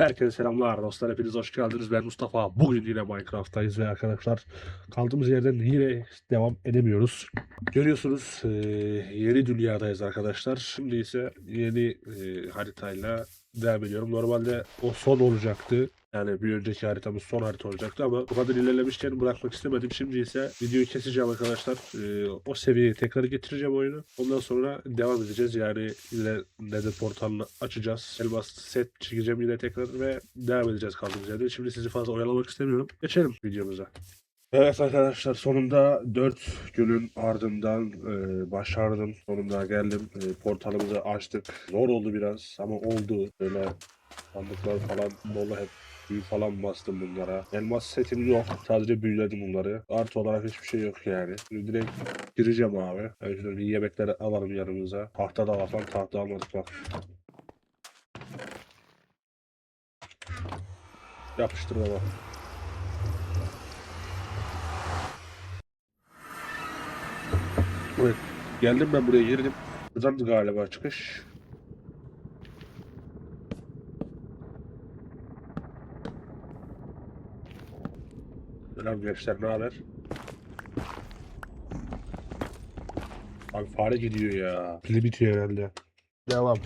Herkese selamlar dostlar. Hepiniz hoş geldiniz. Ben Mustafa. Bugün yine Minecraft'tayız ve arkadaşlar kaldığımız yerden yine devam edemiyoruz. Görüyorsunuz eee, yeni dünyadayız arkadaşlar. Şimdi ise yeni eee, haritayla devam ediyorum. Normalde o son olacaktı. Yani bir önceki haritamız son harita olacaktı ama bu kadar ilerlemişken bırakmak istemedim. Şimdi ise videoyu keseceğim arkadaşlar. Eee, o seviyeye tekrar getireceğim oyunu. Ondan sonra devam edeceğiz. Yani yine Nether portalını açacağız. Elmas set çekeceğim yine tekrar ve devam edeceğiz kaldığımız yerde. Şimdi sizi fazla oyalamak istemiyorum. Geçelim videomuza. Evet arkadaşlar sonunda 4 günün ardından e, başardım. Sonunda geldim. E, portalımızı açtık. Zor oldu biraz ama oldu. Böyle sandıklar falan dolu hep. Büyü falan bastım bunlara. Elmas setim yok. Sadece büyüledim bunları. Artı olarak hiçbir şey yok yani. Şimdi direkt gireceğim abi. Şöyle bir yemekleri alalım yanımıza. Tahta da var lan. Tahta almadık bak. Yapıştır baba. Evet. Geldim ben buraya girdim. Buradandı galiba çıkış. Selam gençler ne haber? Abi fare gidiyor ya. Pili bitiyor herhalde. Devam.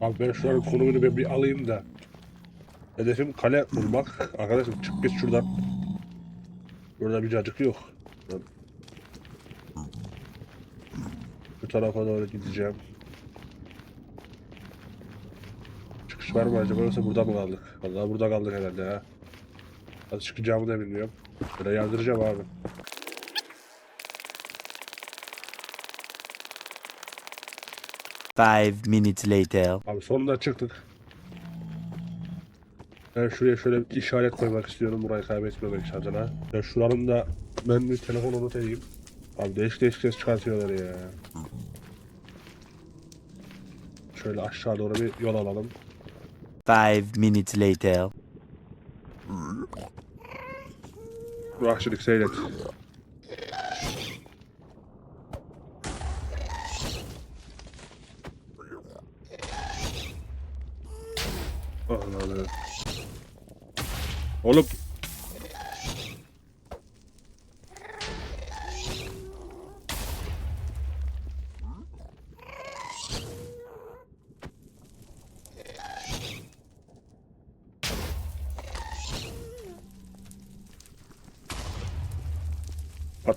Abi ben şuranın konumunu ben bir alayım da. Hedefim kale bulmak. Arkadaşım çık git şuradan. Burada bir cacık yok. Bu tarafa doğru gideceğim. Çıkış var mı acaba yoksa burada mı kaldık? Vallahi burada kaldık herhalde ha. Nasıl çıkacağımı da bilmiyorum. Böyle yardıracağım abi. Five minutes later. Abi sonunda çıktık. Ben şuraya şöyle bir işaret koymak istiyorum burayı kaybetmemek adına. Ya şuranın da ben bir telefon not edeyim. Abi değişik değişik ses çıkartıyorlar ya. Şöyle aşağı doğru bir yol alalım. Five minutes later. Vahşilik seyret.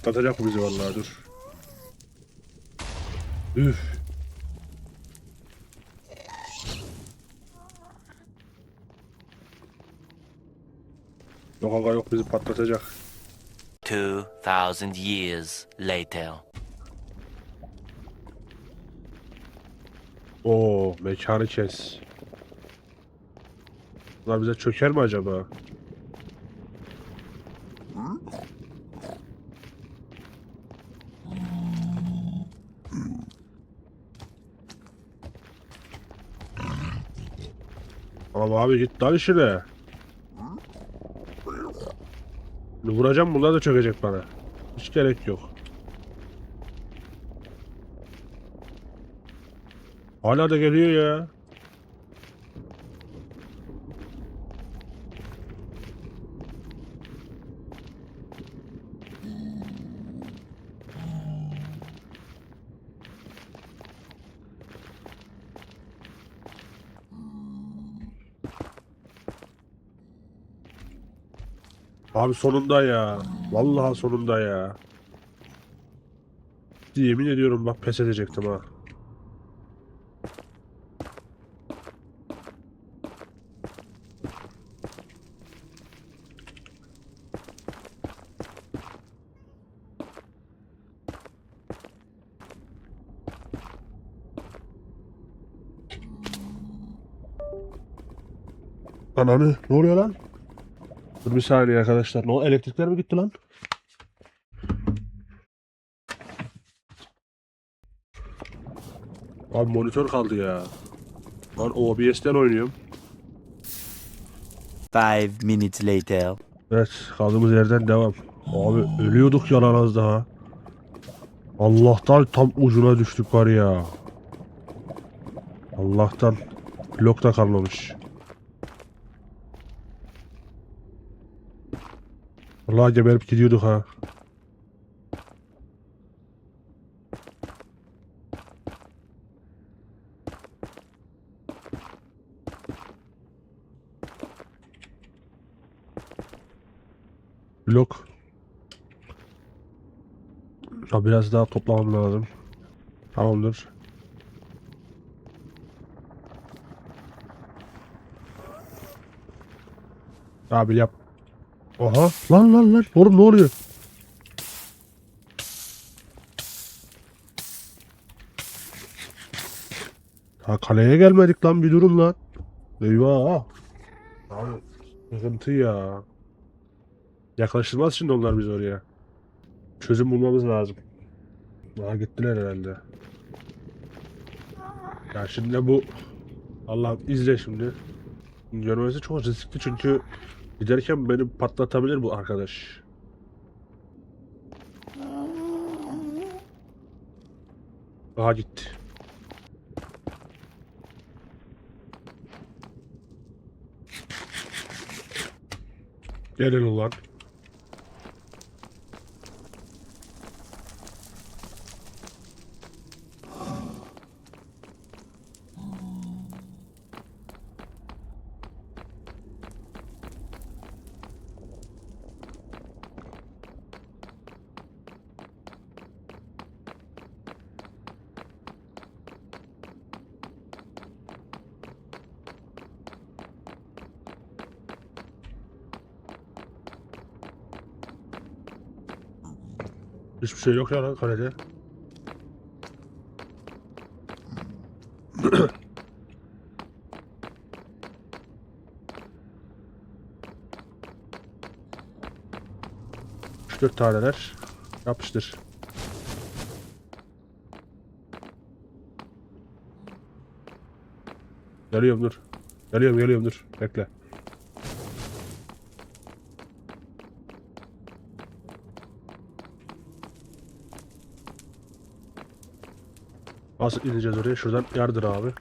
Patlatacak bu bizi vallahi dur. Üf. Yok aga yok bizi patlatacak. Two thousand years later. Oo mekanı kes. Bunlar bize çöker mi acaba? Ama abi git lan işine. Vuracağım bunlar da çökecek bana. Hiç gerek yok. Hala da geliyor ya. Abi sonunda ya. Vallahi sonunda ya. Yemin ediyorum bak pes edecektim ha. Ananı ne oluyor lan? Dur bir saniye arkadaşlar. Ne o elektrikler mi gitti lan? Abi monitör kaldı ya. Lan OBS'ten oynuyorum. Five minutes later. Evet kaldığımız yerden devam. Abi ölüyorduk yalan az daha. Allah'tan tam ucuna düştük var ya. Allah'tan blok da kalmamış. Vallahi geberip gidiyorduk ha. Blok. Ya biraz daha toplamam lazım. Tamamdır. Abi yap. Oha lan lan lan oğlum ne oluyor? Ha kaleye gelmedik lan bir durun lan. Eyvah. Abi sıkıntı ya. Yaklaşılmaz şimdi onlar biz oraya. Çözüm bulmamız lazım. Daha gittiler herhalde. Ya şimdi bu Allah izle şimdi. Görmesi çok riskli çünkü giderken beni patlatabilir bu arkadaş. Aha gitti. Gelin ulan. Hiçbir şey yok ya lan kalede. Dört taneler. Yapıştır. Geliyorum dur. Geliyorum geliyorum dur. Bekle. Nasıl ineceğiz oraya? Şuradan yardır abi.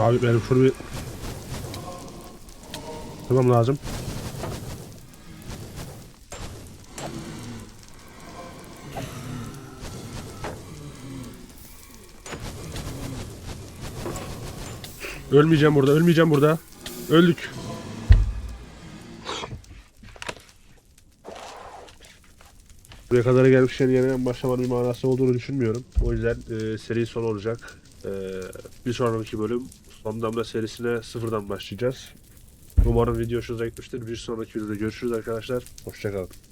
Abi benim şunu bir... Tamam lazım. Ölmeyeceğim burada, ölmeyeceğim burada. Öldük. Buraya kadar gelmişken yeniden başlamanın bir manası olduğunu düşünmüyorum. O yüzden e, seri son olacak. E, bir sonraki bölüm son damla serisine sıfırdan başlayacağız. Umarım video hoşunuza gitmiştir. Bir sonraki videoda görüşürüz arkadaşlar. Hoşçakalın.